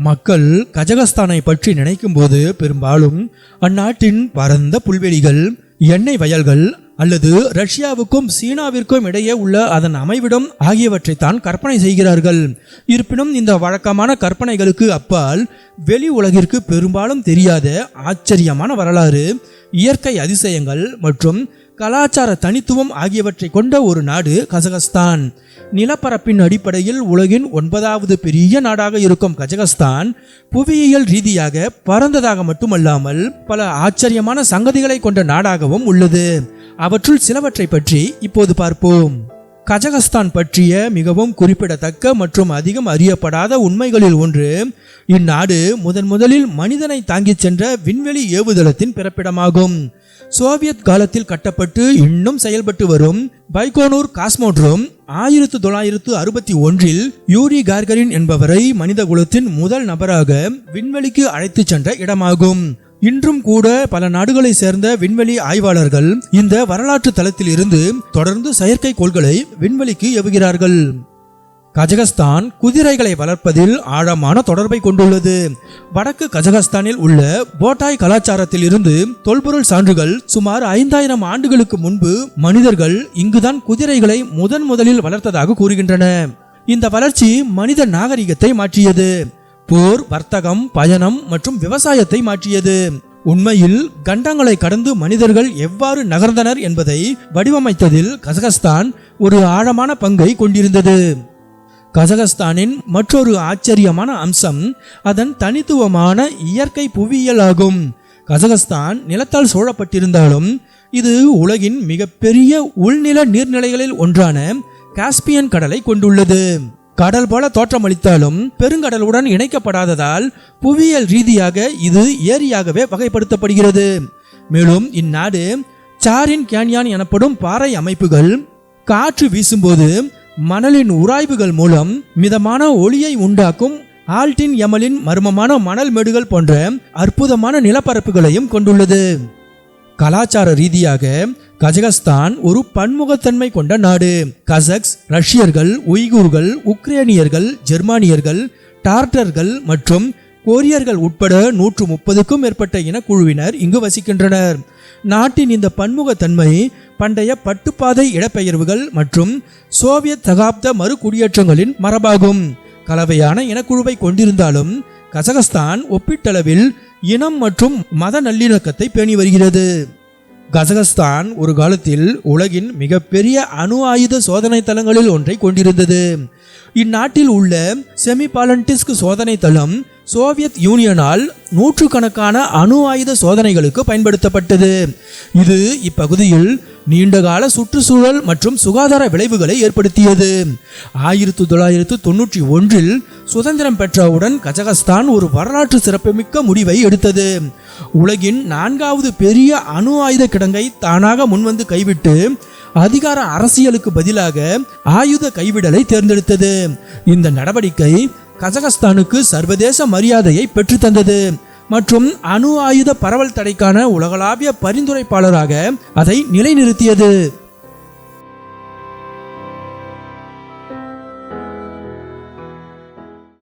மக்கள் கஜகஸ்தானை பற்றி நினைக்கும்போது பெரும்பாலும் அந்நாட்டின் பரந்த புல்வெளிகள் எண்ணெய் வயல்கள் அல்லது ரஷ்யாவுக்கும் சீனாவிற்கும் இடையே உள்ள அதன் அமைவிடம் ஆகியவற்றைத்தான் கற்பனை செய்கிறார்கள். இருப்பினும் இந்த வழக்கமான கற்பனைகளுக்கு அப்பால் வெளி உலகிற்கு பெரும்பாலும் தெரியாத ஆச்சரியமான வரலாறு இயற்கை அதிசயங்கள் மற்றும் கலாச்சார தனித்துவம் ஆகியவற்றை கொண்ட ஒரு நாடு கசகஸ்தான் நிலப்பரப்பின் அடிப்படையில் உலகின் ஒன்பதாவது பெரிய நாடாக இருக்கும் கஜகஸ்தான் புவியியல் ரீதியாக பரந்ததாக மட்டுமல்லாமல் பல ஆச்சரியமான சங்கதிகளை கொண்ட நாடாகவும் உள்ளது. அவற்றுள் சிலவற்றை பற்றி இப்போது பார்ப்போம். கஜகஸ்தான் பற்றிய மிகவும் குறிப்பிடத்தக்க மற்றும் அதிகம் அறியப்படாத உண்மைகளில் ஒன்று இந்நாடு முதன் முதலில் மனிதனை தாங்கிச் சென்ற விண்வெளி ஏவுதளத்தின் பிறப்பிடமாகும். சோவியத் காலத்தில் கட்டப்பட்டு இன்னும் செயல்பட்டு வரும் பைகோனூர் காஸ்மோட்ரோம் ஆயிரத்து தொள்ளாயிரத்து அறுபத்தி ஒன்றில் யூரி கார்கரின் என்பவரை மனித குலத்தின் முதல் நபராக விண்வெளிக்கு அழைத்துச் சென்ற இடமாகும். இன்றும் கூட பல நாடுகளை சேர்ந்த விண்வெளி ஆய்வாளர்கள் இந்த வரலாற்று தளத்தில் இருந்து தொடர்ந்து செயற்கைக்கோள்களை விண்வெளிக்கு எவுகிறார்கள் கஜகஸ்தான் குதிரைகளை வளர்ப்பதில் ஆழமான தொடர்பை கொண்டுள்ளது. வடக்கு கஜகஸ்தானில் உள்ள போட்டாய் கலாச்சாரத்தில் இருந்து தொல்பொருள் சான்றுகள் சுமார் ஐந்தாயிரம் ஆண்டுகளுக்கு முன்பு மனிதர்கள் இங்குதான் குதிரைகளை முதன் முதலில் வளர்த்ததாக கூறுகின்றன. இந்த வளர்ச்சி மனித நாகரிகத்தை மாற்றியது. போர் வர்த்தகம் பயணம் மற்றும் விவசாயத்தை மாற்றியது. உண்மையில் கண்டங்களை கடந்து மனிதர்கள் எவ்வாறு நகர்ந்தனர் என்பதை வடிவமைத்ததில் கசகஸ்தான் ஒரு ஆழமான பங்கை கொண்டிருந்தது. கசகஸ்தானின் மற்றொரு ஆச்சரியமான அம்சம் அதன் தனித்துவமான இயற்கை புவியியல் ஆகும். கசகஸ்தான் நிலத்தால் சூழப்பட்டிருந்தாலும் இது உலகின் மிகப்பெரிய உள்நில நீர்நிலைகளில் ஒன்றான காஸ்பியன் கடலை கொண்டுள்ளது. கடல் போல தோற்றமளித்தாலும் பெருங்கடலுடன் இணைக்கப்படாததால் புவியியல் ரீதியாக இது ஏரியாகவே வகைப்படுத்தப்படுகிறது. மேலும் இந்நாடு சாரின் கேன்யான் எனப்படும் பாறை அமைப்புகள் காற்று வீசும்போது மணலின் உராய்வுகள் மூலம் மிதமான ஒளியை உண்டாக்கும் ஆல்டின் எமலின் மர்மமான மணல் மேடுகள் போன்ற அற்புதமான நிலப்பரப்புகளையும் கொண்டுள்ளது. கலாச்சார ரீதியாக கஜகஸ்தான் ஒரு பன்முகத்தன்மை கொண்ட நாடு. கசக்ஸ் ரஷ்யர்கள் உய்கூர்கள் உக்ரேனியர்கள் ஜெர்மானியர்கள் டார்டர்கள் மற்றும் கொரியர்கள் உட்பட நூற்று முப்பதுக்கும் மேற்பட்ட இனக்குழுவினர் இங்கு வசிக்கின்றனர். நாட்டின் இந்த பன்முகத்தன்மை பண்டைய பட்டுப்பாதை இடப்பெயர்வுகள் மற்றும் சோவியத் சகாப்த மறு குடியேற்றங்களின் மரபாகும். கலவையான இனக்குழுவை கொண்டிருந்தாலும் கசகஸ்தான் ஒப்பீட்டளவில் இனம் மற்றும் மத நல்லிணக்கத்தை பேணி வருகிறது. கசகஸ்தான் ஒரு காலத்தில் உலகின் மிகப்பெரிய அணு ஆயுத சோதனை தளங்களில் ஒன்றை கொண்டிருந்தது. இந்நாட்டில் உள்ள செமிபாலண்டிஸ்க் சோதனை தளம் சோவியத் யூனியனால் நூற்றுக்கணக்கான அணு ஆயுத சோதனைகளுக்கு பயன்படுத்தப்பட்டது. இது இப்பகுதியில் நீண்டகால சுற்றுச்சூழல் மற்றும் சுகாதார விளைவுகளை ஏற்படுத்தியது. ஆயிரத்து தொள்ளாயிரத்து தொன்னூற்றி ஒன்றில் சுதந்திரம் பெற்றவுடன் கஜகஸ்தான் ஒரு வரலாற்று சிறப்புமிக்க முடிவை எடுத்தது. உலகின் நான்காவது பெரிய அணு ஆயுத கிடங்கை தானாக முன்வந்து கைவிட்டு அதிகார அரசியலுக்கு பதிலாக ஆயுத கைவிடலை தேர்ந்தெடுத்தது. இந்த நடவடிக்கை கஜகஸ்தானுக்கு சர்வதேச மரியாதையை பெற்றுத்தந்தது மற்றும் அணு ஆயுத பரவல் தடைக்கான உலகளாவிய பரிந்துரைப்பாளராக அதை நிலைநிறுத்தியது.